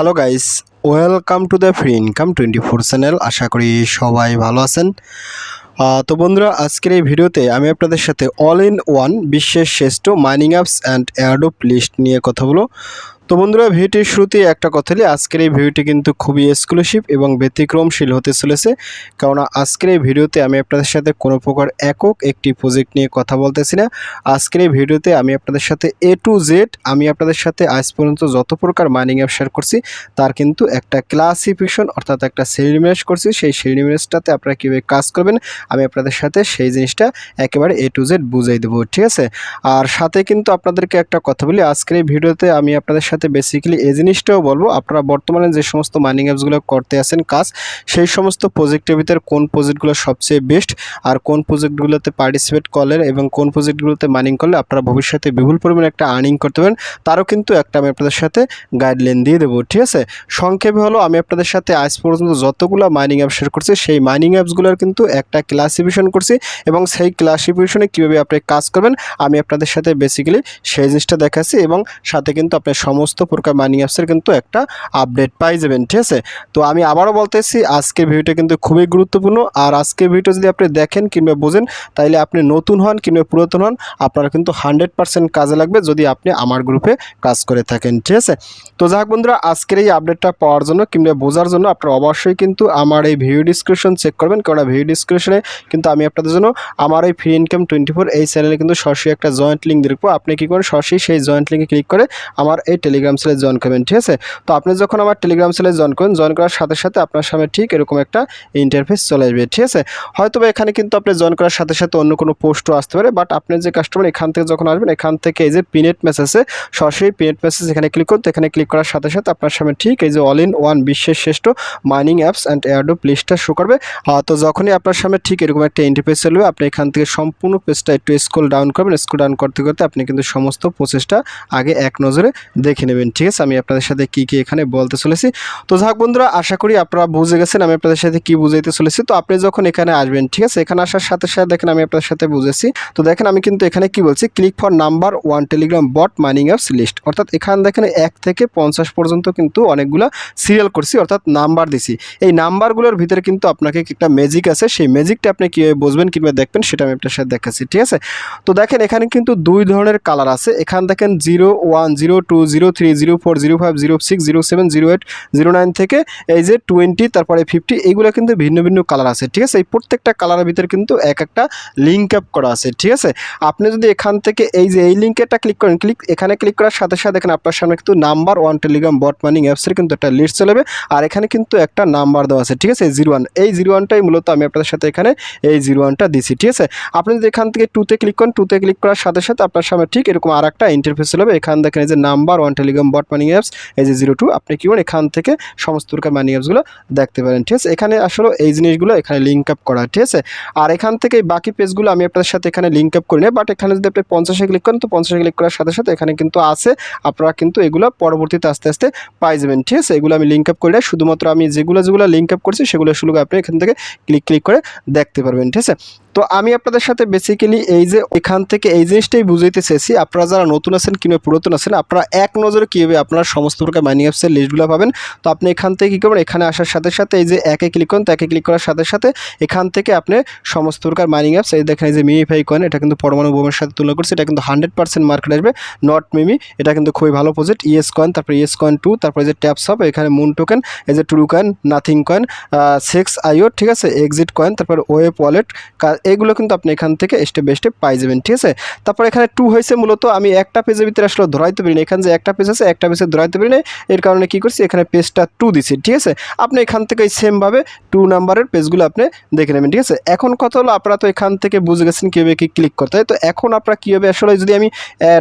Hello guys, welcome to the free income twenty four channel. আশা করি সবাই ভালো আছেন। তো বন্ধুরা, আজকের এই ভিডিওতে আমি আপনাদের সাথে অল ইন ওয়ান বিশ্বের শ্রেষ্ঠ mining apps and airdrop list নিয়ে কথা বলো তো বন্ধুরা, ভিডিওটির শুরুতে একটা কথা বলি। আজকের এই ভিডিওটি কিন্তু খুবই এক্সক্লুসিভ এবং ব্যতিক্রমশীল হতে চলেছে। কেননা, আজকের এই ভিডিওতে আমি আপনাদের সাথে কোনো প্রকার একক একটি প্রজেক্ট নিয়ে কথা বলতেছি না। আজকের এই ভিডিওতে আমি আপনাদের সাথে এ টু জেড আমি আপনাদের সাথে আজ পর্যন্ত যত প্রকার মাইনিং অ্যাপ শেয়ার করছি, তার কিন্তু একটা ক্লাসিফিকেশন অর্থাৎ একটা শ্রেণীবিন্যাস করছি। সেই শ্রেণীবিন্যাসটাতে আপনারা কীভাবে কাজ করবেন, আমি আপনাদের সাথে সেই জিনিসটা একেবারে এ টু জেড বুঝাই দেবো, ঠিক আছে? আর সাথে কিন্তু আপনাদেরকে একটা কথা বলি। আজকের এই ভিডিওতে আমি আপনাদের সাথে বেসিক্যালি এই জিনিসটাও বলব, আপনারা বর্তমানে যে সমস্ত মাইনিং অ্যাপসগুলো করতে আছেন কাজ, সেই সমস্ত প্রজেক্টের ভিতরে কোন প্রজেক্টগুলো সবচেয়ে বেস্ট আর কোন প্রজেক্টগুলোতে পার্টিসিপেট করলেন এবং কোন প্রজেক্টগুলোতে মাইনিং করলে আপনারা ভবিষ্যতে বিপুল পরিমাণে একটা আর্নিং করতে পারেন তারও কিন্তু একটা আমি আপনাদের সাথে গাইডলাইন দিয়ে দেবো, ঠিক আছে? সংক্ষেপে হলো, আমি আপনাদের সাথে আজ পর্যন্ত যতগুলো মাইনিং অ্যাপ শেয়ার করছি, সেই মাইনিং অ্যাপসগুলোর কিন্তু একটা ক্লাসিফিকেশন করছি এবং সেই ক্লাসিফিকেশনে কীভাবে আপনি কাজ করবেন, আমি আপনাদের সাথে বেসিক্যালি সেই জিনিসটা দেখাচ্ছি এবং সাথে কিন্তু আপনি সমস্ত প্রকার মাইনিং অ্যাপসের কিন্তু একটা আপডেট পাই যাবেন, ঠিক আছে? তো আমি আবারও বলতেছি, আজকের ভিডিওটা কিন্তু খুবই গুরুত্বপূর্ণ। আর আজকের ভিডিও যদি আপনি দেখেন কিংবা বোঝেন, তাইলে আপনি নতুন হন কিংবা পুরাতন হন, আপনারা কিন্তু হান্ড্রেড পার্সেন্ট কাজে লাগবে যদি আপনি আমার গ্রুপে কাজ করে থাকেন, ঠিক আছে? তো যাক বন্ধুরা, আজকের এই আপডেটটা পাওয়ার জন্য কিংবা বোঝার জন্য আপনারা অবশ্যই কিন্তু আমার এই ভিডিও ডিসক্রিপশন চেক করবেন। কারণ ভিডিও ডিসক্রিপশনে কিন্তু আমি আপনাদের জন্য আমার এই ফ্রি ইনকাম টোয়েন্টি ফোর এই চ্যানেলে কিন্তু সরাসরি একটা জয়েন্ট লিঙ্ক দেখব আপনি কী করেন? সরাসরি সেই জয়েন্ট লিঙ্কে ক্লিক করে আমার এই টেলিগ্রাম সেলে জয়েন করবেন, ঠিক আছে? তো আপনি যখন আমার টেলিগ্রাম সেলে জয়েন করেন জয়েন করার সাথে সাথে আপনার সামনে ঠিক এরকম একটা ইন্টারফেস চলে আসবে, ঠিক আছে? হয়তো এখানে কিন্তু আপনি জয়েন করার সাথে সাথে অন্য কোনো পোস্টও আসতে পারে বাট আপনি যে কাস্টমার এখান থেকে যখন আসবেন, এখান থেকে এই যে পিনেট মেসেজে সরাসরি পিনেট মেসেজ এখানে ক্লিক করতে এখানে ক্লিক করার সাথে সাথে আপনার সামনে ঠিক এই যে অল ইন ওয়ান বিশ্বের শ্রেষ্ঠ মাইনিং অ্যাপস অ্যান্ড এয়ারডোপ লিস্টটা শো করবে। তো যখনই আপনার সামনে ঠিক এরকম একটা ইন্টারফেস চলবে, আপনি এখান থেকে সম্পূর্ণ পেজটা একটু স্কুল ডাউন করবেন। স্কুল ডাউন করতে করতে আপনি কিন্তু সমস্ত প্রসেসটা আগে এক নজরে দেখে নেবেন, ঠিক আছে? আমি আপনাদের সাথে কি কি এখানে বলতে চলেছি। তো যাক বন্ধুরা, আশা করি আপনারা বুঝে গেছেন আমি আপনাদের সাথে কি বুঝাইতে চলেছি। তো আপনি যখন এখানে আসবেন, ঠিক আছে? এখানে আসার সাথে সাথে দেখেন আমি আপনাদের সাথে বুঝেছি। তো দেখেন আমি কিন্তু এখানে কি বলছি? Click for number one Telegram bot mining apps list অর্থাৎ এখানে দেখেন এক থেকে পঞ্চাশ পর্যন্ত কিন্তু অনেকগুলো সিরিয়াল করছি, অর্থাৎ নাম্বার দিছি। এই নাম্বারগুলোর ভিতরে কিন্তু আপনাকে একটা ম্যাজিক আছে। সেই ম্যাজিকটা আপনি কীভাবে বুঝবেন কিংবা দেখবেন, সেটা আমি আপনার সাথে দেখাচ্ছি, ঠিক আছে? তো দেখেন এখানে কিন্তু দুই ধরনের কালার আছে। এখানে দেখেন zero one zero two zero three zero four zero five zero six zero seven zero eight zero nine থেকে এই যে টোয়েন্টি তারপরে ফিফটি এইগুলো কিন্তু ভিন্ন ভিন্ন কালার আছে, ঠিক আছে? এই প্রত্যেকটা কালারের ভিতরে কিন্তু এক একটা লিঙ্ক আপ করা আছে, ঠিক আছে? আপনি যদি এখান থেকে এই যে এই লিঙ্কেরটা ক্লিক করেন ক্লিক এখানে ক্লিক করার সাথে সাথে দেখেন আপনার সামনে কিন্তু number one Telegram bot mining অ্যাপসের কিন্তু একটা লিস্ট চলবে আর এখানে কিন্তু একটা নাম্বার দেওয়া আছে, ঠিক আছে? জিরো ওয়ান এই জিরো ওয়ানটাই মূলত আমি আপনাদের সাথে এখানে এই জিরো ওয়ানটা দিছি, ঠিক আছে? আপনি যদি এখান থেকে টুতে ক্লিক করেন টুতে ক্লিক করার সাথে সাথে আপনার সামনে ঠিক এরকম আর একটা ইন্টারফেস চলবে এখান দেখেন এই যে number one Telegram bot money apps এই যে জিরো টু আপনি কি করেন এখান থেকে সমস্ত প্রকার মানি অ্যাপসগুলো দেখতে পারেন, ঠিক আছে? এখানে আসলে এই জিনিসগুলো এখানে লিঙ্ক আপ করা, ঠিক আছে? আর এখান থেকে বাকি পেজগুলো আমি আপনাদের সাথে এখানে লিঙ্ক আপ করি না বাট এখানে যদি আপনি পঞ্চাশে ক্লিক করেন, তো পঞ্চাশে ক্লিক করার সাথে সাথে এখানে কিন্তু আছে, আপনারা কিন্তু এগুলো পরবর্তীতে আস্তে আস্তে পাই যাবেন, ঠিক আছে? এগুলো আমি লিঙ্ক আপ করি না শুধুমাত্র আমি যেগুলো যেগুলো লিঙ্ক আপ করছি সেগুলো শুধু আপনি এখান থেকে ক্লিক ক্লিক করে দেখতে পারবেন, ঠিক আছে? তো আমি আপনাদের সাথে বেসিক্যালি এই যে এখান থেকে এই জিনিসটাই বুঝাইতে চেয়েছি আপনারা যারা নতুন আছেন কিংবা পুরাতন আছেন, আপনারা এক নজরে কীভাবে আপনারা সমস্ত প্রকার মাইনিং অ্যাপসের লিস্টগুলো পাবেন? তো আপনি এখান থেকে কী করবেন? এখানে আসার সাথে সাথে এই যে একে ক্লিক করেন, তো একে ক্লিক করার সাথে সাথে এখান থেকে আপনি সমস্ত প্রকার মাইনিং অ্যাপস এই দেখেন এই যে মিমিফাই কয়েন এটা কিন্তু পরমাণু বোমের সাথে তুলনা করছে, এটা কিন্তু হান্ড্রেড পার্সেন্ট মার্কেট আসবে। নট মিমি এটা কিন্তু খুবই ভালো প্রজেক্ট ইএস কয়েন তারপরে ইএস কয়েন টু তারপরে যে ট্যাপস হবে এখানে মুন টোকেন এই যে টুরু কয়েন নাথিং কয়েন সেক্স আইও ঠিক আছে? এক্সিট কয়েন তারপরে ওয়েব ওয়ালেট এগুলো কিন্তু আপনি এখান থেকে স্টেপ বাই স্টেপ পাই যাবেন, ঠিক আছে? তারপর এখানে টু হয়েছে মূলত, আমি একটা পেজের ভিতরে আসলে ধরাইতে পারি না। এখানে যে একটা পেজ আছে, একটা পেজে ধরাইতে পারি না। এর কারণে কি করছি, এখানে পেজটা টু দিছি, ঠিক আছে? আপনি এখান থেকে সেমভাবে টু নাম্বারের পেজগুলো আপনি দেখে নেবেন, ঠিক আছে? এখন কথা হলো, আপনারা তো এখান থেকে বুঝে গেছেন কীভাবে কি ক্লিক করতে হয়। তো এখন আপনারা কীভাবে আসলে যদি আমি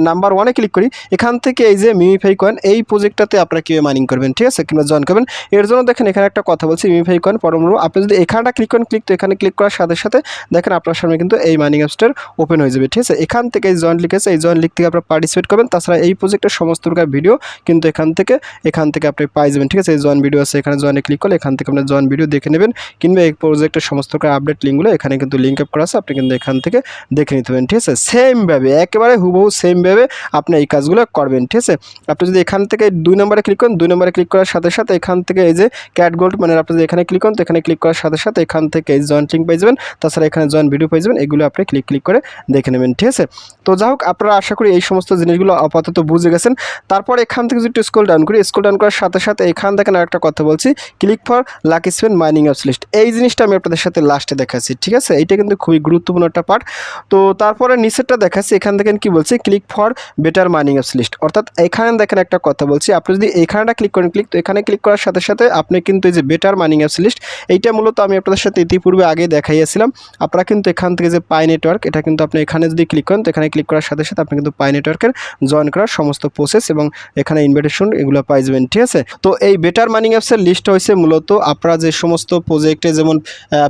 নাম্বার ওয়ানে ক্লিক করি, এখান থেকে এই যে মিমিফাই কয়েন এই প্রজেক্টটাতে আপনারা কীভাবে মাইনিং করবেন, ঠিক আছে? কিংবা জয়েন করবেন। এর জন্য দেখেন, এখানে একটা কথা বলছি মিমিফাই কয়েন পরমূল আপনি যদি এখানটা ক্লিক করেন ক্লিক তো এখানে ক্লিক করার সাথে সাথে দেখেন দেখেন আপনার সামনে কিন্তু এই মাইনিং অ্যাপসটার ওপেন হয়ে যাবে, ঠিক আছে? এখান থেকে এই জয়েন্ট লিখেছে এই জয়েন্ট লিখ থেকে আপনারা পার্টিসিপেট করবেন। তাছাড়া এই প্রজেক্টের সমস্ত প্রকার ভিডিও কিন্তু এখান থেকে এখান থেকে আপনি পাই যাবেন, ঠিক আছে? এই জয়েন ভিডিও আছে, এখানে জয়েনে ক্লিক করলে এখান থেকে আপনার জয়েন ভিডিও দেখে নেবেন, কিংবা এই প্রজেক্টের সমস্ত প্রকার আপডেট লিঙ্কগুলো এখানে কিন্তু লিঙ্ক আপ করা আছে, আপনি কিন্তু এখান থেকে দেখে নিতে পারেন, ঠিক আছে? সেমভাবে একেবারে হুবহু সেমভাবে আপনি এই কাজগুলো করবেন, ঠিক আছে? আপনি যদি এখান থেকে দুই নম্বরে ক্লিক করেন, দুই নম্বরে ক্লিক করার সাথে সাথে এখান থেকে এই যে ক্যাট গোল্ড মানে আপনি যদি এখানে ক্লিক করেন, তো এখানে ক্লিক করার সাথে সাথে এখান থেকে এই জয়েন্ট লিঙ্ক পেয়ে যাবেন। তাছাড়া এখানে জয়েন ভিডিও পেয়ে যাবেন, এগুলো আপনি ক্লিক ক্লিক করে দেখে নেবেন, ঠিক আছে? তো যাই হোক, আপনারা আশা করি এই সমস্ত জিনিসগুলো আপাতত বুঝে গেছেন। তারপর এখান থেকে যদি স্কুল ডাউন করি স্কুল ডাউন করার সাথে সাথে এখান দেখেন আরেকটা কথা বলছি click for lucky spin mining apps list এই জিনিসটা আমি আপনাদের সাথে লাস্টে দেখাচ্ছি, ঠিক আছে? এইটা কিন্তু খুবই গুরুত্বপূর্ণ একটা পার্ট তো তারপরে নিচেরটা দেখাচ্ছি, এখান থেকে কি বলছি click for better mining apps list অর্থাৎ এখানে দেখেন একটা কথা বলছি, আপনি যদি এখানেটা ক্লিক করেন ক্লিক তো এখানে ক্লিক করার সাথে সাথে আপনি কিন্তু এই যে বেটার মাইনিং অ্যাপস লিস্ট এইটা মূলত আমি আপনাদের সাথে ইতিপূর্বে আগে দেখাইয়াছিলাম। আপনারা কিন্তু এখান থেকে যে পাই নেটওয়ার্ক এটা কিন্তু আপনি এখানে যদি ক্লিক করেন, তো এখানে ক্লিক করার সাথে সাথে আপনি কিন্তু পাই নেটওয়ার্কের জয়েন করার সমস্ত প্রসেস এবং এখানে ইনভিটেশন এগুলো পাই যাবেন, ঠিক আছে? তো এই বেটার মাইনিং অ্যাপসের লিস্ট হয়েছে মূলত আপনারা যে সমস্ত প্রজেক্টে যেমন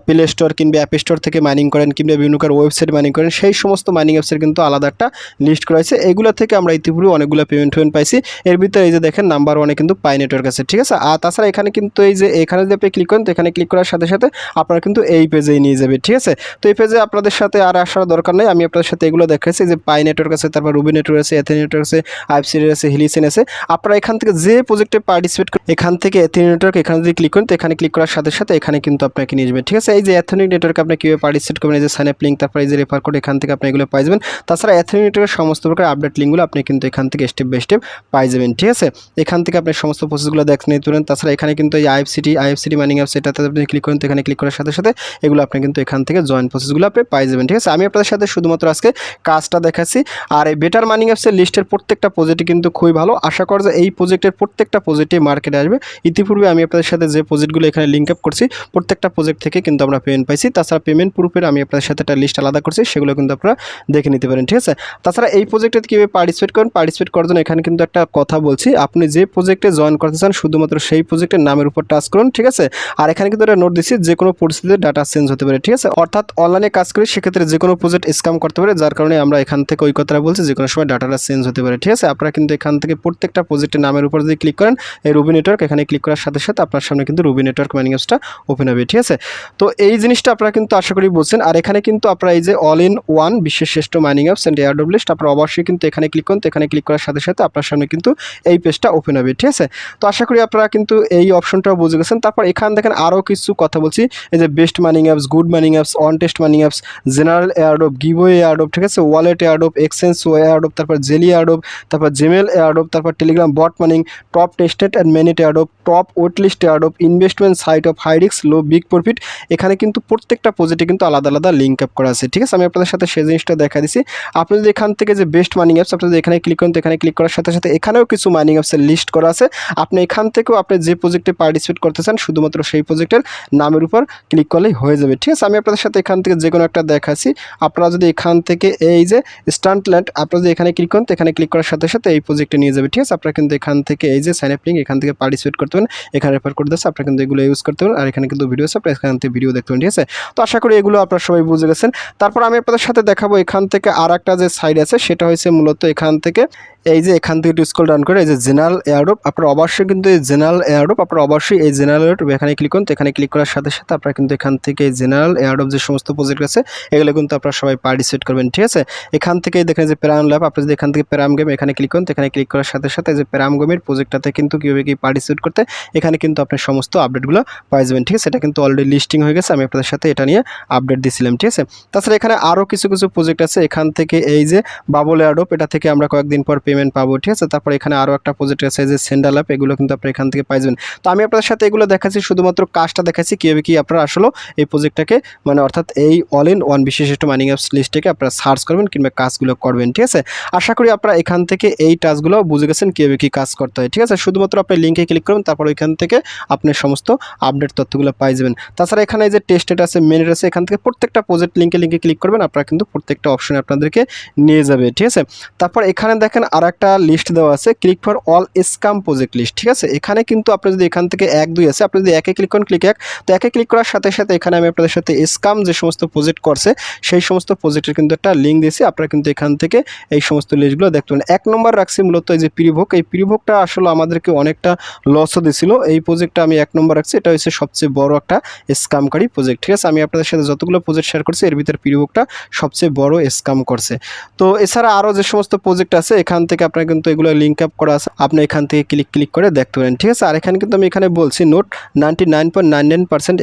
প্লে স্টোর কিংবা অ্যাপ স্টোর থেকে মাইনিং করেন কিংবা বিভিন্ন ওয়েবসাইট মাইনিং করেন, সেই সমস্ত মাইনিং অ্যাপসের কিন্তু আলাদা একটা লিস্ট করা হয়েছে। এগুলো থেকে আমরা ইতিপূর্বে অনেকগুলো পেমেন্ট পেমেন্ট পাইছি। এর ভিতরে এই যে দেখেন নাম্বার ওয়ানে কিন্তু পাই নেটওয়ার্ক আছে, ঠিক আছে? আর তাছাড়া এখানে কিন্তু এই যে, এখানে যদি আপনি ক্লিক করেন, তো এখানে ক্লিক করার সাথে সাথে আপনারা কিন্তু এই পেজেই নিয়ে যাবে ঠিক আছে? তো এই পেজে আপনাদের সাথে আর আসার দরকার নেই, আমি আপনাদের সাথে এগুলো দেখাচ্ছি। যে পাই নেটওয়ার্ক আছে, তারপর রুবি নেটওয়ার্ক আছে এথে নেটওয়ার্ক আছে আইপসিডি আছে, হিলিসেন আছে। আপনারা এখান থেকে যে প্রজেক্টে পার্টিসিপেট করেন এখান থেকে এথেনিক নেটওয়ার্ক এখানে যদি ক্লিক করেন, তো এখানে ক্লিক করার সাথে সাথে এখানে কিন্তু আপনাকে নিয়ে যাবেন ঠিক আছে? এই যে এথেনিক নেটওয়ার্ক আপনি কীভাবে পার্টিসিপেট করবেন, এই যে সাইন আপ লিঙ্ক তারপর এই যে রেফার কোড এখান থেকে আপনি এগুলো পাই যাবেন। তাছাড়া এথেনিক নেটওয়ার্কের সমস্ত প্রকার আপডেট লিঙ্কগুলো আপনি কিন্তু এখান থেকে স্টেপ বাই স্টেপ পাই যাবেন, ঠিক আছে? এখান থেকে আপনি সমস্ত প্রসেসগুলো দেখে নিতে পারেন তাছাড়া এখানে কিন্তু এই আইএফসিটি আইএফসিটি মাইনিং অ্যাপস এটাতে আপনি ক্লিক করেন, তো এখানে ক্লিক করার সাথে সাথে এগুলো আপনি কিন্তু এখান থেকে জয়েন প্রসেসগুলো আপনি পাই যাবেন, ঠিক আছে? আমি আপনাদের সাথে শুধুমাত্র আজকে কাজটা দেখাচ্ছি। আর এই বেটার মাইনিং অ্যাপসের লিস্টের প্রত্যেকটা প্রজেক্টই কিন্তু খুবই ভালো। আশা করা যে এই প্রজেক্টের প্রত্যেকটা প্রজেক্টই মার্কেটে আসবে। ইতিপূর্বে আমি আপনাদের সাথে যে প্রজেক্টগুলো এখানে লিঙ্ক আপ করছি, প্রত্যেকটা প্রজেক্ট থেকে কিন্তু আমরা পেমেন্ট পাইছি। তাছাড়া পেমেন্ট প্রুফের আমি আপনাদের সাথে একটা লিস্ট আলাদা করছি, সেগুলো কিন্তু আপনারা দেখে নিতে পারেন, ঠিক আছে? তাছাড়া এই প্রজেক্টে কীভাবে পার্টিসিপেট করেন? পার্টিসিপেট করার জন্য এখানে কিন্তু একটা কথা বলছি। আপনি যে প্রজেক্টে জয়েন করতে চান, শুধুমাত্র সেই প্রজেক্টের নামের উপর টাচ করুন, ঠিক আছে? আর এখানে কিন্তু একটা নোট দিচ্ছি যে কোনো পরিস্থিতিতে ডাটা চেঞ্জ হতে পারে, ঠিক আছে? অর্থাৎ অনলাইনে কাজ করি, সেক্ষেত্রে যে কোনো প্রজেক্ট স্ক্যাম করতে পারে, যার কারণে আমরা এখান থেকে ওই কথাটা বলছি যে কোনো সময় ডাটাটা চেঞ্জ হতে পারে, ঠিক আছে? আপনারা কিন্তু এখান থেকে প্রত্যেকটা প্রজেক্টের নামের উপর যদি ক্লিক করেন, এই রুবি নেটওয়ার্ক এখানে ক্লিক করার সাথে সাথে আপনার সামনে কিন্তু রুবি নেটওয়ার্ক মাইনিং অ্যাপসটা ওপেন হবে, ঠিক আছে? তো এই জিনিসটা আপনারা কিন্তু আশা করি বলছেন, আর এখানে কিন্তু আপনারা এই যে অল ইন ওয়ান বিশ্বের শ্রেষ্ঠ mining apps and airdrop list আপনারা অবশ্যই কিন্তু এখানে ক্লিক করুন, তো এখানে ক্লিক করার সাথে সাথে আপনার সামনে কিন্তু এই পেজটা ওপেন হবে, ঠিক আছে? তো আশা করি আপনারা কিন্তু এই অপশনটাও বুঝে গেছেন। তারপর এখান দেখেন আরও কিছু কথা বলছি, এই যে best mining apps good mining apps on test mining apps, general airdrop giveaway airdrop ঠিক আছে? ওয়ালেট এয়ারডপ এক্সচেঞ্জ এয়ারডপ তারপর জেলি এয়ারডপ তারপর জিমেল এয়ারডপ তারপর Telegram bot mining, top tested and মেনিট airdrop top waitlist airdrop investment site of high রিক্স low big profit. এখানে কিন্তু প্রত্যেকটা প্রজেক্টে কিন্তু আলাদা আলাদা লিঙ্ক আপ করা আছে, ঠিক আছে? আমি আপনাদের সাথে সেই জিনিসটা দেখা দিছি। আপনি যদি এখান থেকে যে বেস্ট মাইনিং অ্যাপস, আপনি যদি এখানে ক্লিক করেন এখানে ক্লিক করার সাথে সাথে এখানেও কিছু মাইনিং অ্যাপসের লিস্ট করা আছে। আপনি এখান থেকেও আপনি যে প্রজেক্টে পার্টিসিপেট করতে চান, শুধুমাত্র সেই প্রজেক্টের নামের উপর ক্লিক করলেই হয়ে যাবে, ঠিক আছে? আমি আপনাদের সাথে এখান থেকে যে কোনো একটা দেখাচ্ছি। আপনারা যদি এখান থেকে এই যে স্টান্ট ল্যান্ড আপনারা যদি এখানে ক্লিক করেন, তো এখানে ক্লিক করার সাথে সাথে এই প্রজেক্টে নিয়ে যাবে, ঠিক আছে? আপনারা কিন্তু এখান থেকে এই যে সাইন আপ লিঙ্ক এখান থেকে পার্টিসিপেট করতে পারেন। এখানে রেফার করে দিচ্ছে আপনারা কিন্তু এগুলো ইউজ করতে পারেন। আর এখানে কিন্তু ভিডিও আছে, আপনারা এখান থেকে ভিডিও দেখতে পারেন, ঠিক আছে? তো আশা করি এগুলো আপনারা সবাই বুঝে গেছেন। তারপর আমি আপনাদের সাথে দেখাবো এখান থেকে আর একটা যে সাইড আছে, সেটা হয়েছে মূলত এখান থেকে এই যে এখান থেকে একটু স্কল ডাউন করে, এই যে জেনারেল এয়ারডোপ আপনারা অবশ্যই কিন্তু এই জেনারেল এয়ারডোপ আপনারা অবশ্যই এই জেনারেল এয়ারডোপ এখানে ক্লিক করুন। তো এখানে ক্লিক করার সাথে সাথে আপনারা কিন্তু এখান থেকে এই জেনারেল এয়ারডোপ যে সমস্ত প্রজেক্ট আছে, এগুলো কিন্তু আপনারা সবাই পার্টিসিপেট করবেন, ঠিক আছে? এখান থেকে দেখেন যে প্যারাম ল্যাব আপনি যদি এখান থেকে প্যারাম গেম এখানে ক্লিক করুন, তো এখানে ক্লিক করার সাথে সাথে যে প্যারাম গেমের প্রজেক্টটাতে কিন্তু কীভাবে কি পার্টিসিপেট করতে, এখানে কিন্তু আপনি সমস্ত আপডেটগুলো পাই যাবেন, ঠিক আছে? এটা কিন্তু অলরেডি লিস্টিং হয়ে গেছে, আমি আপনাদের সাথে এটা নিয়ে আপডেট দিয়েছিলাম, ঠিক আছে? তাছাড়া এখানে আরও কিছু কিছু প্রজেক্ট আছে, এখান থেকে এই যে বাবল এয়ারডোপ এটা থেকে আমরা কয়েকদিন পর পেমেন্ট পাবো, ঠিক আছে? তারপর এখানে আরও একটা প্রজেক্ট আছে, যে সেন্ডাল অ্যাপ এগুলো কিন্তু আপনি এখান থেকে পাই যাবেন তো আমি আপনাদের সাথে এগুলো দেখাচ্ছি, শুধুমাত্র কাজটা দেখাচ্ছি, কীভাবে কি আপনারা আসলে এই প্রজেক্টটাকে মানে অর্থাৎ এই অল ইন ওয়ান বিশিষ্ট মাইনিং অ্যাপস লিস্টটাকে আপনারা সার্চ করবেন কিংবা কাজগুলো করবেন, ঠিক আছে? আশা করি আপনারা এখান থেকে এই টাচগুলো বুঝে গেছেন, কীভাবে কী কাজ করতে হয়, ঠিক আছে? শুধুমাত্র আপনি লিঙ্কে ক্লিক করবেন, তারপর ওইখান থেকে আপনি সমস্ত আপডেট তথ্যগুলো পাই যাবেন। তাছাড়া এখানে যে টেস্টেড আছে মেনিট আছে, এখান থেকে প্রত্যেকটা প্রজেক্ট লিঙ্কে লিঙ্কে ক্লিক করবেন, আপনারা কিন্তু প্রত্যেকটা অপশনে আপনাদেরকে নিয়ে যাবে, ঠিক আছে? তারপর এখানে দেখেন আর একটা লিস্ট দেওয়া আছে click for all scam project list ঠিক আছে? এখানে কিন্তু আপনি যদি এখান থেকে এক, দুই আছে, আপনি যদি একে ক্লিক করেন ক্লিক এক, তো একে ক্লিক করার সাথে সাথে এখানে আমি আপনাদের সাথে স্কাম যে সমস্ত প্রজেক্ট করছে, সেই সমস্ত প্রজেক্টের কিন্তু একটা লিঙ্ক দিয়েছি, আপনারা কিন্তু এখান থেকে এই সমস্ত লিস্টগুলো দেখতে পারেন। এক নম্বর রাখছি মূলত এই যে প্রিভোগ এই প্রিভোগটা আসলে আমাদেরকে অনেকটা লসও দিছিল এই প্রজেক্টটা আমি এক নম্বর রাখছি, এটা হচ্ছে সবচেয়ে বড় একটা স্কামকারী প্রজেক্ট ঠিক আছে? আমি আপনাদের সাথে যতগুলো প্রজেক্ট শেয়ার করছি, এর ভিতরে প্রিভোগটা সবচেয়ে বড় স্কাম করছে। তো এছাড়া আরও যে সমস্ত প্রজেক্ট আছে, এখান থেকে আপনার কিন্তু এগুলো লিঙ্ক আপ করা আছে। আপনি এখান থেকে ক্লিক ক্লিক করে দেখতে পারেন, ঠিক আছে? আর এখানে কিন্তু আমি এখানে বলছি নোট নাইনটি নাইন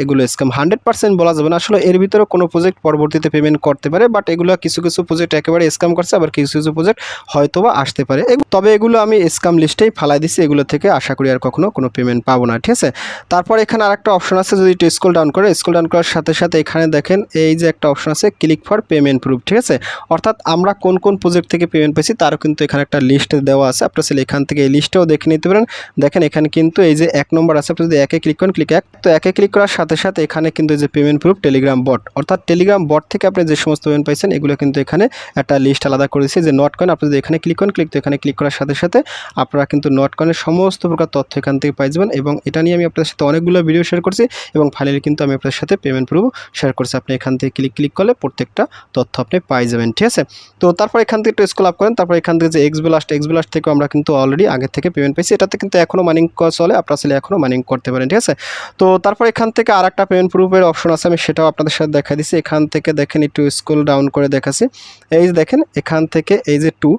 এগুলো স্ক্যাম হান্ড্রেড বলা যাবে না। আসলে এর ভিতরে কোনো প্রজেক্ট পরবর্তীতে পেমেন্ট করতে পারে বাট এগুলো কিছু কিছু প্রজেক্ট একেবারে স্ক্যাম করছে, আবার কিছু কিছু প্রজেক্ট হয়তোবা আসতে পারে। তবে এগুলো আমি স্ক্যাম লিস্টেই ফালাই দিছি, এগুলো থেকে আশা করি আর কখনো কোনো পেমেন্ট পাবো না, ঠিক আছে? তারপর এখানে আরেকটা অপশন আছে, যদি একটু স্কুল ডাউন করে স্কুল ডাউন করার সাথে সাথে এখানে দেখেন, এই যে একটা অপশন আছে ক্লিক ফর পেমেন্ট প্রুফ ঠিক আছে? অর্থাৎ আমরা কোন কোন প্রজেক্ট থেকে পেমেন্ট পেয়েছি, তারও কিন্তু এখানে একটা লিস্ট দেওয়া আছে। আপনার চাইলে এখান থেকে এই লিস্টেও দেখে নিতে পারেন। দেখেন, এখানে কিন্তু এই যে এক নম্বর আছে, আপনি যদি একে ক্লিক করেন ক্লিক এক। তো একে ক্লিক করার সাথে সাথে এখানে কিন্তু এই যে পেমেন্ট প্রুফ টেলিগ্রাম বট অর্থাৎ টেলিগ্রাম বট থেকে আপনি যে সমস্ত পেমেন্ট পাইছেন, এগুলো কিন্তু এখানে একটা লিস্ট আলাদা করেছি যে নট কয়েন আপনি যদি এখানে ক্লিক করেন ক্লিক তো এখানে ক্লিক করার সাথে সাথে আপনারা কিন্তু নট কয়েনের সমস্ত প্রকার তথ্য এখান থেকে পাই যাবেন এবং এটা নিয়ে আমি আপনাদের সাথে অনেকগুলো ভিডিও শেয়ার করছি এবং ফাইনালি কিন্তু আমি আপনাদের সাথে পেমেন্ট প্রুফ শেয়ার করছি। আপনি এখান থেকে ক্লিক ক্লিক করলে প্রত্যেকটা তথ্য আপনি পাই যাবেন, ঠিক আছে? তো তারপর এখান থেকে একটু স্কুল আপ করেন, তারপর এখান থেকে যে এক্স ব্লাস্ট এক্স ব্লাস্ট থেকে আমরা কিন্তু অলরেডি আগে থেকে পেমেন্ট পেয়েছি। এটাতে কিন্তু এখনও মাইনিং চলে, আপনারা আসলে এখনও মাইনিং করতে পারেন, ঠিক আছে? তো তারপর এখান থেকে আর একটা পেমেন্ট প্রুফের অপশন আছে, আমি সেটাও আপনাদের সাথে দেখা দিচ্ছি। এখান থেকে দেখেন একটু স্কুল ডাউন করে দেখাচ্ছি। এই দেখেন, এখান থেকে এই যে টু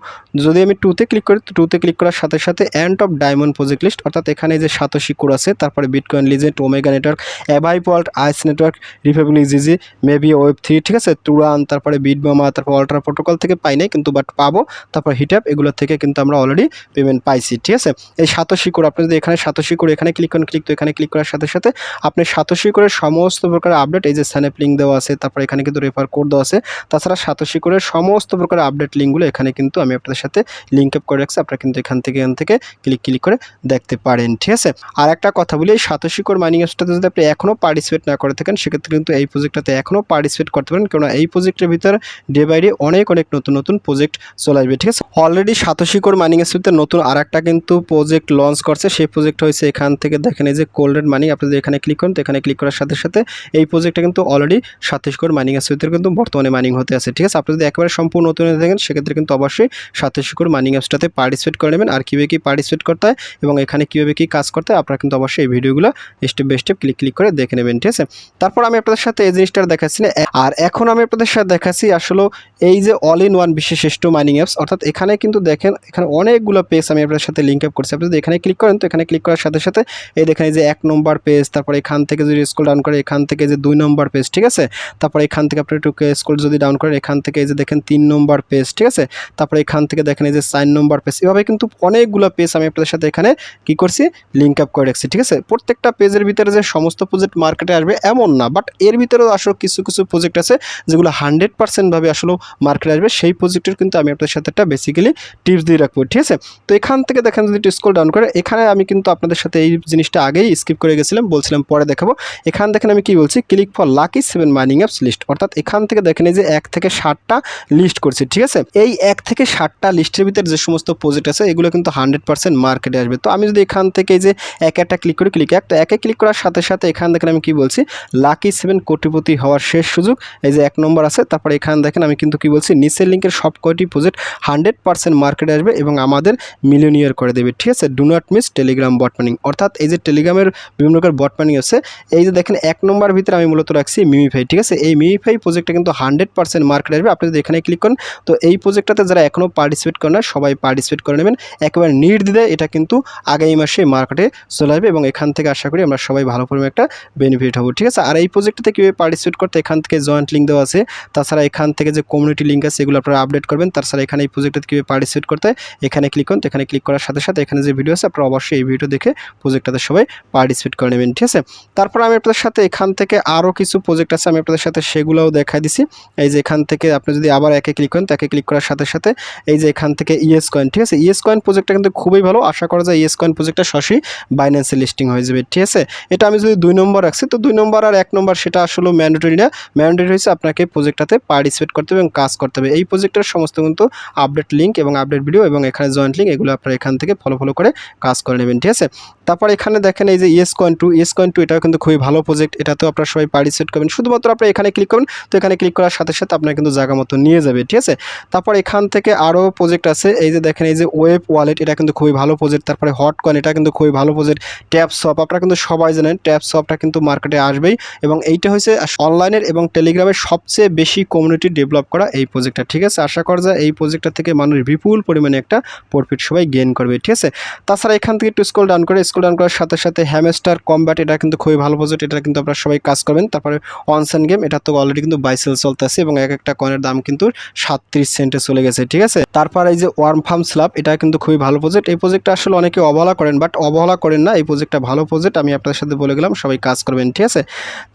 যদি আমি টুতে ক্লিক করি টুতে ক্লিক করার সাথে সাথে and of diamond project list অর্থাৎ এখানে যে সাতশি কোর আছে, তারপরে বিটকয়েন লিজেন্ড ওমেগা নেটওয়ার্ক অ্যাভাই পল্ট ice network republic GG maybe web three ঠিক আছে? তুরান তারপরে বিট বিটবামা তারপর অল্ট্রা প্রোটোকল থেকে পাই নাই, কিন্তু বাট পাবো। তারপর হিটঅ্যাপ এগুলো থেকে কিন্তু আমরা অলরেডি পেমেন্ট পাইছি, ঠিক আছে? এই সাতশি কোর আপনি যদি এখানে সাতশি করে এখানে ক্লিক করেন ক্লিক তো এখানে ক্লিক করার সাথে সাথে আপনি সাতশি করে সমস্ত প্রকার আপডেট এই যে স্যানেপ লিঙ্ক দেওয়া আছে, তারপর এখানে কিন্তু রেফার কোড দেওয়া আছে, তাছাড়া সাতশি করে সমস্ত প্রকার আপডেট লিঙ্কগুলো এখানে কিন্তু আমি আপনাদের সাথে লিঙ্ক আপ করে রাখছি, আপনারা কিন্তু এখান থেকে এখান থেকে ক্লিক ক্লিক করে দেখতে পারেন, ঠিক আছে? আর একটা কথা বলি, এই সাতশি কোর মাইনিং অ্যাপসটাতে যদি আপনি এখনও পার্টিসিপেট না করে থাকেন, সেক্ষেত্রে কিন্তু এই প্রজেক্টটাতে এখনও পার্টিসিপেট করতে পারেন, কেননা এই প্রজেক্টের ভিতরে ডে বাই ডে অনেক অনেক নতুন নতুন প্রজেক্ট চলে আসবে, ঠিক আছে? অলরেডি সাতশি কোর মাইনিং অ্যাপসের নতুন আর একটা কিন্তু প্রজেক্ট লঞ্চ করছে। সেই প্রজেক্ট হয়েছে এখান থেকে দেখেন এই যে কোল্ডেড মাইনিং আপনি যদি এখানে ক্লিক করেন তো এখানে ক্লিক করার সাথে সাথে এই প্রজেক্টটা কিন্তু অলরেডি সাতাশ কোর মাইনিং অ্যাপসের কিন্তু বর্তমানে মাইনিং হতে আছে। ঠিক আছে? আপনি যদি একেবারে সম্পূর্ণ নতুন হয়ে থাকেন, সেক্ষেত্রে কিন্তু অবশ্যই সাতাশ কোর মাইনিং অ্যাপসটাতে পার্টিসিপেট করে নেবেন। আর কীভাবে কী পার্টিসিপেট করতে হয় এবং এখানে কীভাবে কী কাজ করতে হয়, আপনারা কিন্তু অবশ্যই এই ভিডিওগুলো step by step click click করে দেখে নেবেন। ঠিক আছে? তারপর আমি আপনাদের সাথে এই জিনিসটা দেখাচ্ছি না। আর এখন আমি আপনাদের সাথে দেখাচ্ছি আসলে এই যে অল ইন ওয়ান শ্রেষ্ঠ মাইনিং অ্যাপস অর্থাৎ এখানে কিন্তু দেখেন, এখানে অনেকগুলো পেজ আমি আপনার সাথে লিঙ্ক আপ করছি। আপনি যদি এখানে ক্লিক করেন, তো এখানে ক্লিক করার সাথে সাথে এই দেখেন এই যে এক নম্বর পেজ তারপর এখান থেকে যদি স্কুল ডাউন করে এখান থেকে যে দুই নম্বর পেজ ঠিক আছে? তারপর এখান থেকে আপনি একটু স্কুল যদি ডাউন করেন, এখান থেকে এই যে দেখেন তিন নম্বর পেজ ঠিক আছে? তারপর এখান থেকে দেখেন এই যে চার নম্বর পেজ এভাবে কিন্তু অনেকগুলো পেজ আমি আপনাদের সাথে এখানে কি করছি? লিঙ্ক আপ করে রাখছি, ঠিক আছে? প্রত্যেকটা পেজের ভিতরে যে সমস্ত প্রজেক্ট মার্কেটে আসবে এমন না বাট এর ভিতরেও আসলে কিছু কিছু প্রজেক্ট আছে যেগুলো হান্ড্রেড পার্সেন্টভাবে আসলে মার্কেটে আসবে। সেই প্রজেক্টের কিন্তু আমি আপনাদের সাথে একটা বেসিক্যালি টিপস দিয়ে রাখব, ঠিক আছে? তো এখান থেকে দেখেন যদি একটু স্কোল ডাউন করে, এখানে আমি কিন্তু আপনাদের সাথে এই জিনিসটা আগেই স্কিপ করে গেছিলাম, বলছিলাম পরে দেখাবো। এখান দেখেন আমি কি বলছি? Click for lucky seven mining apps list অর্থাৎ এখান থেকে দেখেন এই যে এক থেকে ষাটটা লিস্ট করছি, ঠিক আছে? এই এক থেকে ষাটটা লিস্টের ভিতরে যে সমস্ত প্রজেক্ট আছে, এগুলো কিন্তু হান্ড্রেড পার্সেন্ট মার্কেটে আসবে। তো আমি যদি এখান থেকে যে এক একটা ক্লিক করি ক্লিক এক তো একে ক্লিক করার সাথে সাথে এখান দেখেন আমি কি বলছি? লাকি সেভেন কোটিপতি হওয়ার শেষ সুযোগ, এই যে এক নম্বর আছে, তারপরে এখান দেখেন আমি কিন্তু কি বলছি? নিচের লিঙ্কের সব কয়টি প্রজেক্ট হান্ড্রেড পার্সেন্ট মার্কেটে আসবে এবং আমাদের মিলিয়নিয়ার করে দেবে, ঠিক আছে? Do not miss Telegram bot mining অর্থাৎ এই যে টেলিগ্রামের বিভিন্ন প্রকার বট মানিং আছে, এই যে দেখেন এক নম্বর ভিতরে আমি মূলত রাখছি মিমিফাই ঠিক আছে? এই মিমিফাই প্রজেক্টটা কিন্তু হান্ড্রেড পার্সেন্ট মার্কেট আসবে। আপনি যদি এখানে ক্লিক করেন, তো এই প্রজেক্টটাতে যারা এখনও পার্টিসিপেট করে না, সবাই পার্টিসিপেট করে নেবেন। একেবারে নিট নির্দ্বিধায় এটা কিন্তু আগামী মাসে মার্কেটে চলে আসবে এবং এখান থেকে আশা করি আমরা সবাই ভালো পরিমাণে একটা বেনিফিট হব, ঠিক আছে? আর এই প্রজেক্টটাতে কীভাবে পার্টিসিপেট করতে এখান থেকে জয়েন্ট লিঙ্ক দেওয়া আছে, তাছাড়া এখান থেকে যে কমিউনিটি লিঙ্ক আছে, এগুলো আপনারা আপডেট করবেন। তাছাড়া এখানে এই প্রজেক্টটাতে কীভাবে পার্টিসিপেট করতে এখানে ক্লিক করুন। তো এখানে ক্লিক করার সাথে সাথে এখানে যে ভিডিও আছে, আপনারা অবশ্যই এই ভিডিও দেখে প্রজেক্টটাতে সবাই পার্টিসিপেট করে নেবেন, ঠিক আছে? তারপর আমি আপনাদের সাথে এখান থেকে আরও কিছু প্রজেক্ট আছে, আমি আপনাদের সাথে সেগুলোও দেখা দিছি। এই যে এখান থেকে আপনি যদি আবার একে ক্লিক করেন তাকে ক্লিক করার সাথে সাথে এই যে এখান থেকে ইএস কয়েন ঠিক আছে? ইএস কয়েন প্রজেক্টটা কিন্তু খুবই ভালো। আশা করা যায় ইএস কয়েন প্রজেক্টটা সরাসরি বাইন্যান্সে লিস্টিং হয়ে যাবে, ঠিক আছে? এটা আমি যদি দুই নম্বর রাখছি, তো দুই নম্বর আর এক নম্বর সেটা আসলে ম্যান্ডেটরি না। ম্যান্ডেটরি হয়েছে আপনাকে প্রজেক্টটাতে পার্টিসিপেট করতে হবে এবং কাজ করতে হবে। এই প্রজেক্টের সমস্ত কিন্তু আপডেট লিঙ্ক এবং আপডেট ভিডিও এবং এখানে জয়েন্ট লিঙ্ক এগুলো আপনারা এখান থেকে ফলো ফলো করে কাজ করে নেবেন, ঠিক আছে? তারপর এখানে দেখেন এই যে yes coin two yes coin two এটাও কিন্তু খুবই ভালো প্রজেক্ট এটাতেও আপনারা সবাই পার্টিসিপেট করবেন। শুধুমাত্র আপনারা এখানে ক্লিক করবেন তো এখানে ক্লিক করার সাথে সাথে আপনার কিন্তু জায়গা মতো নিয়ে যাবে, ঠিক আছে? তারপর এখান থেকে আরও প্রজেক্ট আছে, এই যে দেখেন এই যে ওয়েব ওয়ালেট এটা কিন্তু খুবই ভালো প্রজেক্ট তারপরে হট কয়েন এটা কিন্তু খুবই ভালো প্রজেক্ট ট্যাপ শপ আপনারা কিন্তু সবাই জানেন ট্যাপ শপটা কিন্তু মার্কেটে আসবেই এবং এইটা হচ্ছে অনলাইনের এবং টেলিগ্রামের সবচেয়ে বেশি কমিউনিটি ডেভেলপ করা এই প্রজেক্টটা ঠিক আছে? আশা করা যায় এই প্রজেক্টটা থেকে মানুষ বিপুল পরিমাণে একটা প্রফিট সবাই গেইন করবে, ঠিক আছে? তাছাড়া এখান থেকে একটু স্কুল ডাউন করে স্কুল ডাউন করার সাথে সাথে হ্যামেস্টার কমব্যাট এটা কিন্তু খুবই ভালো প্রজেক্ট এটা কিন্তু আপনারা সবাই কাজ করবেন। তারপরে অনসেন গেম এটা তো অলরেডি কিন্তু বাইসেল চলতেছে এবং এক একটা কয়েনের দাম কিন্তু সাতত্রিশ সেন্টে চলে গেছে, ঠিক আছে? তারপর এই যে ওয়ার্ম ফার্ম স্ল্যাব এটা কিন্তু খুবই ভালো প্রজেক্ট এই প্রজেক্টটা আসলে অনেকে অবহেলা করেন বাট অবহেলা করেন না, এই প্রজেক্টটা ভালো প্রজেক্ট আমি আপনাদের সাথে বলে গেলাম, সবাই কাজ করবেন, ঠিক আছে?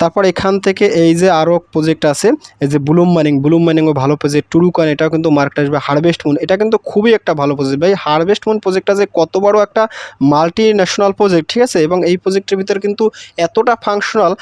তারপর এখান থেকে এই যে আরও প্রজেক্ট আছে, এই যে ব্লুম মাইনিং ব্লুম মাইনিংও ভালো প্রজেক্ট টুরু কয়েন এটাও কিন্তু মার্কেট আসবে হারভেস্ট মুন এটা কিন্তু খুবই একটা ভালো প্রজেক্ট ভাই হারভেস্ট মুন প্রজেক্টটা যে কত বড় একটা মাল্টি ন্যাশনাল প্রজেক্ট ঠিক আছে? এবং এই প্রজেক্টের ভিতরে কিন্তু এতটা ফাংশনাল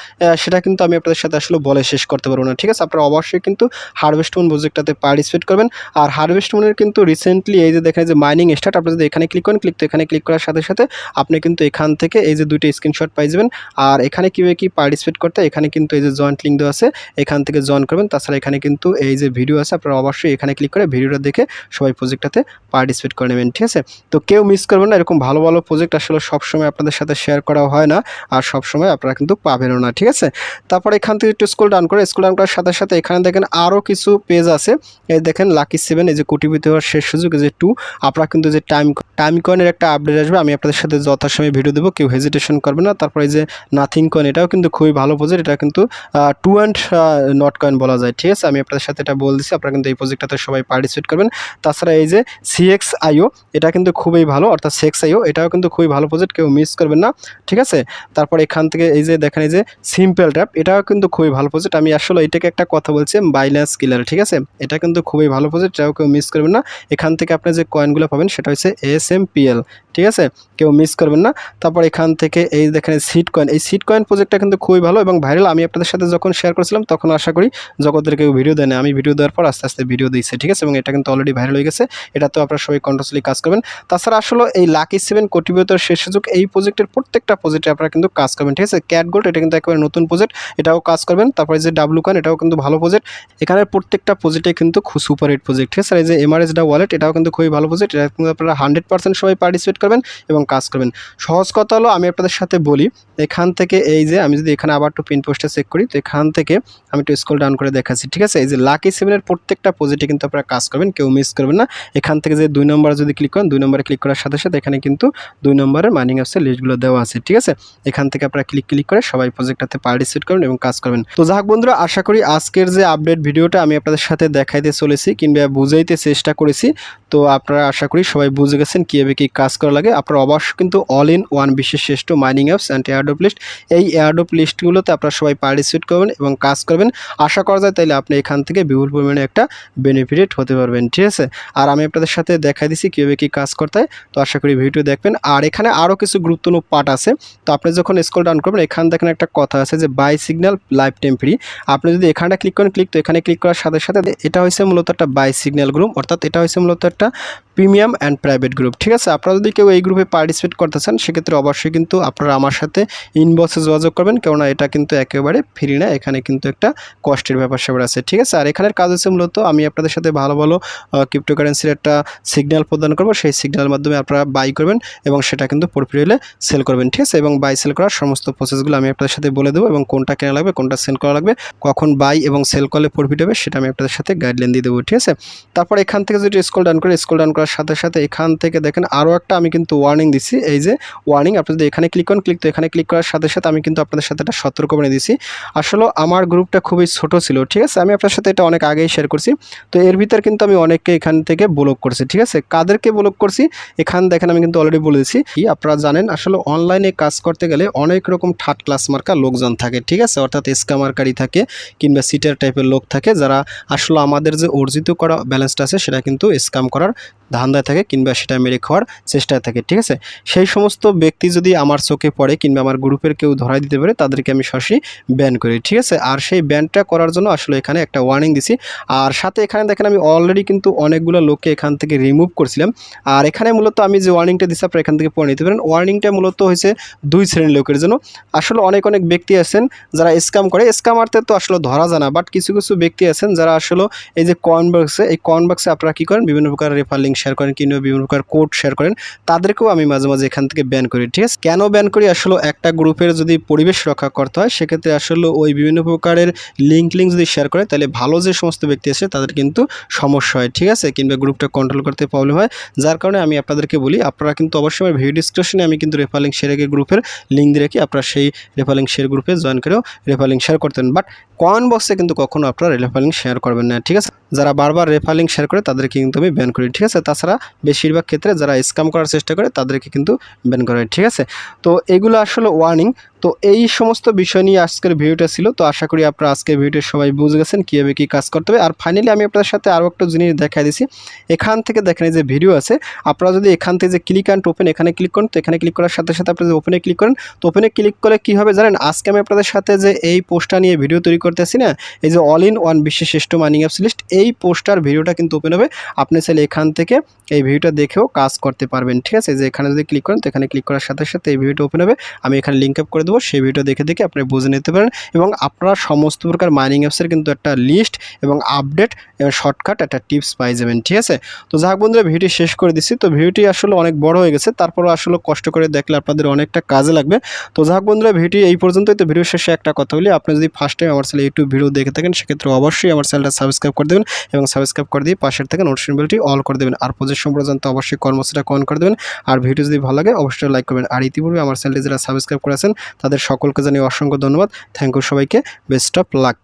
সেটা কিন্তু আমি আপনাদের সাথে আসলে বলে শেষ করতে পারব না, ঠিক আছে? আপনারা অবশ্যই কিন্তু হারভেস্ট মুন প্রজেক্টটাতে পার্টিসিপেট করবেন। আর হারভেস্ট মুনের কিন্তু রিসেন্টলি এই যে দেখেন যে মাইনিং স্টার্ট আপনি যদি এখানে ক্লিক করেন ক্লিক তো এখানে ক্লিক করার সাথে সাথে আপনি কিন্তু এখান থেকে এই যে দুইটা স্ক্রিনশট পাই যাবেন। আর এখানে কীভাবে কি পার্টিসিপেট করতে এখানে কিন্তু এই যে জয়েন্ট লিঙ্ক দেওয়া আছে, এখান থেকে জয়েন করবেন। তাছাড়া এখানে কিন্তু এই যে ভিডিও আছে, আপনারা অবশ্যই এখানে ক্লিক করে ভিডিওটা দেখে সবাই প্রজেক্টটাতে পার্টিসিপেট করে নেবেন, ঠিক আছে? তো কেউ মিস করবেন না, এরকম ভালো ভালো প্রজেক্ট আসলে সবসময় আপনাদের সাথে শেয়ার করা হয় না, আর সবসময় আপনারা কিন্তু পাবেনও না, ঠিক আছে? তারপর এখান থেকে একটু স্কুল ডান করে স্কুল ডান করার সাথে সাথে এখানে দেখেন আরও কিছু পেজ আছে। এই দেখেন লাকি সেভেন এই যে কোটিপতি হওয়ার শেষ সুযোগ, এই যে টু আপনারা কিন্তু যে টাইম টাইম কয়েনের একটা আপডেট আসবে, আমি আপনাদের সাথে যথাসময়ে ভিডিও দেবো, কেউ হেজিটেশন করবে না। তারপরে যে নাথিং কয়েন এটাও কিন্তু খুবই ভালো প্রজেক্ট এটা কিন্তু টু অ্যান্ড নট কয়েন বলা যায়, ঠিক আছে? আমি আপনাদের সাথে এটা বল দিচ্ছি, আপনারা কিন্তু এই প্রজেক্টটাতে সবাই পার্টিসিপেট করবেন। তাছাড়া এই যে সিএক্স আইও এটা কিন্তু খুবই ভালো, অর্থাৎ সেক্স আইও এটাও কিন্তু খুবই ভালো প্রজেক্ট কেউ মিস করবেন না, ঠিক আছে? তারপর এখান থেকে এই যে দেখেন, এই যে সিম্পল ট্র্যাপ এটাও কিন্তু খুবই ভালো প্রজেক্ট আমি আসলে এটাকে একটা কথা বলছি বাইল্যান্স কিলার ঠিক আছে? এটা কিন্তু খুবই ভালো প্রজেক্ট এটাও কেউ মিস করবেন না। এখান থেকে আপনি যে কয়েনগুলো পাবেন, সেটা হচ্ছে এস এম পিএল ঠিক আছে? কেউ মিস করবেন না। তারপর এখান থেকে এই দেখেন সিট কয়েন এই সিট কয়েন প্রজেক্টটা কিন্তু খুবই ভালো এবং ভাইরাল আমি আপনাদের সাথে যখন শেয়ার করেছিলাম, তখন আশা করি জগতের কেউ ভিডিও দেয় না আমি ভিডিও দেওয়ার পর আস্তে আস্তে ভিডিও দিয়েছে, ঠিক আছে? এবং এটা কিন্তু অলরেডি ভাইরাল হয়ে গেছে। এটা তো আপনারা সবাই কন্টিনিউসলি কাজ করবেন। তাছাড়া আসলে এই লাকি সেভেন কোটিবিয়তর শেষ সুযোগ, এই প্রজেক্টের প্রত্যেকটা প্রজেক্টে আপনারা কিন্তু কাজ করবেন, ঠিক আছে? ক্যাট গোল্ড এটা কিন্তু একেবারে নতুন প্রজেক্ট এটাও কাজ করবেন। তারপরে যে ডাব্লু কয়েন এটাও কিন্তু ভালো প্রজেক্ট এখানের প্রত্যেকটা প্রজেক্টে কিন্তু সুপার হিট প্রজেক্ট ঠিক আছে? এই যে এমআরএস ডা ওয়ালেট এটাও কিন্তু খুবই ভালো প্রজেক্ট এটা কিন্তু আপনারা হান্ড্রেড পার্সেন্ট সবাই পার্টিসিপেট করবেন এবং কাজ করবেন। সহজ কথা হলো, আমি আপনাদের সাথে বলি, এখান থেকে এই যে আমি যদি এখানে আবার একটু পিন পোস্টে চেক করি, তো এখান থেকে আমি একটু স্কল ডাউন করে দেখাচ্ছি, ঠিক আছে? এই যে লাকি সেভেনের প্রত্যেকটা পজিটিভ কিন্তু আপনারা কাজ করবেন, কেউ মিস করবেন না। এখান থেকে যে দুই নম্বরে যদি ক্লিক করেন, দুই নম্বরে ক্লিক করার সাথে সাথে এখানে কিন্তু দুই নম্বরের মাইনিং অ্যাপসের লিস্টগুলো দেওয়া আছে, ঠিক আছে? এখান থেকে আপনারা ক্লিক ক্লিক করে সবাই প্রজেক্টটাতে পার্টিসিপেট করবেন এবং কাজ করবেন। তো যাক বন্ধুরা, আশা করি আজকের যে আপডেট ভিডিওটা আমি আপনাদের সাথে দেখাইতে চলেছি কিংবা বুঝাইতে চেষ্টা করেছি। তো আপনারা আশা করি সবাই বুঝে গেছেন কীভাবে কী কাজ করা লাগে। আপনারা অবশ্য কিন্তু অল ইন ওয়ান বিশেষ শ্রেষ্ঠ mining apps and airdrop list এই এয়ারডোপ লিস্টগুলোতে আপনারা সবাই পার্টিসিপেট করবেন এবং কাজ করবেন। আশা করা যায় তাইলে আপনি এখান থেকে বিপুল পরিমাণে একটা বেনিফিটেড হতে পারবেন, ঠিক আছে? আর আমি আপনাদের সাথে দেখাই দিছি কীভাবে কী কাজ করতে হয়, তো আশা করি ভিডিও দেখবেন। আর এখানে আরও কিছু গুরুত্বপূর্ণ পার্ট আছে। তো আপনি যখন স্কল ডাউন করবেন, এখান দেখেন একটা কথা আছে যে buy signal lifetime free আপনি যদি এখানটা ক্লিক করেন ক্লিক তো এখানে ক্লিক করার সাথে সাথে এটা হয়েছে মূলত একটা বাই সিগন্যাল গ্রুপ অর্থাৎ এটা হয়েছে মূলত একটা প্রিমিয়াম অ্যান্ড প্রাইভেট গ্রুপ ঠিক আছে? আপনারা যদি কেউ এই গ্রুপে পার্টিসিপেট করতে চান, সেক্ষেত্রে অবশ্যই কিন্তু আপনারা আমার সাথে ইনবক্সে যোগাযোগ করবেন, কেননা এটা কিন্তু একেবারে ফ্রি না, এখানে কিন্তু একটা কষ্টের ব্যাপার স্যাপার আছে, ঠিক আছে? আর এখানের কাজ হচ্ছে মূলত আমি আপনাদের সাথে ভালো ভালো ক্রিপ্টোকারেন্সির একটা সিগন্যাল প্রদান করব, সেই সিগন্যালের মাধ্যমে আপনারা বাই করবেন এবং সেটা কিন্তু প্রফিট হলে সেল করবেন, ঠিক আছে? এবং বাই সেল করার সমস্ত প্রসেসগুলো আমি আপনাদের সাথে বলে দেবো এবং কোনটা কেনা লাগবে, কোনটা সেল করা লাগবে, কখন বাই এবং সেল করলে প্রফিট হবে সেটা আমি আপনাদের সাথে গাইডলাইন দিয়ে দেবো, ঠিক আছে? তারপর এখান থেকে যদি স্কল ডাউন করে স্কল ডাউন করার সাথে সাথে এখান থেকে দেখেন আরও একটা আমি কিন্তু ওয়ার্নিং দিচ্ছি এই যে ওয়ার্নিং আপনি যদি এখানে ক্লিক করেন ক্লিক তো এখানে ক্লিক করার সাথে সাথে আমি কিন্তু আপনাদের সাথে একটা সতর্ক করে দিচ্ছি আসলে আমার গ্রুপটা খুবই ছোট ছিল, ঠিক আছে? আমি আপনার সাথে এটা অনেক আগেই শেয়ার করছি। তো এর ভিতর কিন্তু আমি অনেককে এখান থেকে ব্লক করছি, ঠিক আছে? কাদেরকে ব্লক করছি? এখান দেখেন আমি কিন্তু অলরেডি বলে দিচ্ছি আপনারা জানেন, আসলে অনলাইনে কাজ করতে গেলে অনেক রকম থার্ড ক্লাস মার্কা লোকজন থাকে, ঠিক আছে? অর্থাৎ স্কামারকারী থাকে কিংবা সিটার টাইপের লোক থাকে, যারা আসলে আমাদের যে অর্জিত করা ব্যালেন্সটা আছে, সেটা কিন্তু স্ক্যাম করার ধান্দায় থাকে কিংবা সেটা মেরে খাওয়ার চেষ্টায় থাকে, ঠিক আছে? সেই সমস্ত ব্যক্তি যদি আমার চোখে পড়ে কিংবা আমার গ্রুপের কেউ ধরাই দিতে পারে, তাদেরকে আমি সরাসরি ব্যান করি, ঠিক আছে? আর সেই ব্যানটা করার জন্য আসলে এখানে একটা ওয়ার্নিং দিছি। আর সাথে এখানে দেখেন আমি অলরেডি কিন্তু অনেকগুলো লোককে এখান থেকে রিমুভ করছিলাম। আর এখানে মূলত আমি যে ওয়ার্নিংটা দিচ্ছি আপনারা এখান থেকে পড়ে নিতে পারেন। ওয়ার্নিংটা মূলত হয়েছে দুই শ্রেণির লোকের জন্য। আসলে অনেক অনেক ব্যক্তি আছেন যারা স্ক্যাম করে। স্ক্যামারতে তো আসলে ধরা যায় না বাট কিছু কিছু ব্যক্তি আছেন যারা আসলে এই যে কয়েন বক্সে এই কয়েন বক্সে আপনারা কী করেন? বিভিন্ন প্রকার রেফার লিঙ্ক শেয়ার করেন কিংবা বিভিন্ন প্রকার কোড শেয়ার করেন, তাদেরকেও আমি মাঝে মাঝে এখান থেকে ব্যান করি, ঠিক আছে? কেন ব্যান করি? আসলে একটা গ্রুপের যদি পরিবেশ রক্ষা করতে হয়, সেক্ষেত্রে আসলে ওই বিভিন্ন প্রকারের লিঙ্ক লিঙ্ক যদি শেয়ার করে, তাহলে ভালো যে সমস্ত ব্যক্তি আছে, তাদের কিন্তু সমস্যা হয়, ঠিক আছে? কিংবা গ্রুপটা কন্ট্রোল করতে প্রবলেম হয়। যার কারণে আমি আপনাদেরকে বলি, আপনারা কিন্তু অবশ্যই আমার ভিডিও ডিসক্রিপশনে আমি কিন্তু রেফার লিঙ্ক শেয়ার গ্রুপের লিঙ্ক দিয়ে রাখি, আপনারা সেই রেফার লিঙ্ক শেয়ার গ্রুপে জয়েন করেও রেফার লিঙ্ক শেয়ার করতেন বাট কয়েন বক্সে কিন্তু কখনো আপনারা রেফার লিঙ্ক শেয়ার করবেন না, ঠিক আছে? যারা বারবার রেফার লিঙ্ক শেয়ার করে, তাদেরকে কিন্তু আমি ব্যান করি, ঠিক আছে? তাছাড়া বেশিরভাগ ক্ষেত্রে যারা স্ক্যাম করার চেষ্টা করে তাদেরকে কিন্তু ব্যান করে ঠিক আছে? তো এগুলো আসলে ওয়ার্নিং তো এই সমস্ত বিষয় নিয়ে আজকের ভিডিওটা ছিল। তো আশা করি আপনারা আজকের ভিডিওটা সবাই বুঝে গেছেন কীভাবে কী কাজ করতে হবে। আর ফাইনালি আমি আপনাদের সাথে আরও একটা জিনিস দেখাই দিছি। এখান থেকে দেখেন যে ভিডিও আছে, আপনারা যদি এখান থেকে যে ক্লিক অ্যান্ড ওপেন এখানে ক্লিক করেন, তো এখানে ক্লিক করার সাথে সাথে আপনারা ওপেনে ক্লিক করেন, তো ওপেনে ক্লিক করলে কী হবে জানেন? আজকে আমি আপনাদের সাথে যে এই পোস্টটা নিয়ে ভিডিও তৈরি করতেছি না, এই যে অল ইন ওয়ান বিশ্বের শ্রেষ্ঠ মাইনিং অ্যাপস লিস্ট এই পোস্টার ভিডিওটা কিন্তু ওপেন হবে। আপনি চাইলে এখান থেকে এই ভিডিওটা দেখেও কাজ করতে পারবেন, ঠিক আছে? যে এখানে যদি ক্লিক করেন, তো এখানে ক্লিক করার সাথে সাথে এই ভিডিওটা ওপেন হবে। আমি এখানে লিঙ্ক আপ করে দেবো। সেই ভিডিও দেখে দেখে আপনি বুঝে নিতে পারেন এবং আপনারা সমস্ত প্রকার মাইনিং অ্যাপসের কিন্তু একটা লিস্ট এবং আপডেট এবং শর্টকাট একটা টিপস পাই যাবেন, ঠিক আছে? তো যাক বন্ধুরা, ভিডিওটি শেষ করে দিচ্ছি। তো ভিডিওটি আসলে অনেক বড় হয়ে গেছে, তারপরও আসলে কষ্ট করে দেখলে আপনাদের অনেকটা কাজে লাগবে। তো যাক বন্ধুরা ভিডিও এই পর্যন্তই। তো ভিডিও শেষে একটা কথা বলি, আপনি যদি ফার্স্ট টাইম আমার চ্যানেল ইউটিউব ভিডিও দেখে থাকেন, সেক্ষেত্রে অবশ্যই আমার চ্যানেলটা সাবস্ক্রাইব করে দেবেন এবং সাবস্ক্রাইব করে দিয়ে পাশের থেকে নোটিফিকেশন বেলটি অল করে দেবেন। আর সম্পর্কে জানতে অবশ্যই কর্মসূচিটা কমেন্ট করে দেবেন। আর ভিডিও যদি ভালো লাগে, অবশ্যই লাইক করবেন। আর ইতিপূর্বে আমার চ্যানেলটি যারা সাবস্ক্রাইব করেছেন তাদের সকলকে জানিয়ে অসংখ্য ধন্যবাদ। থ্যাংক ইউ সবাইকে। Best of luck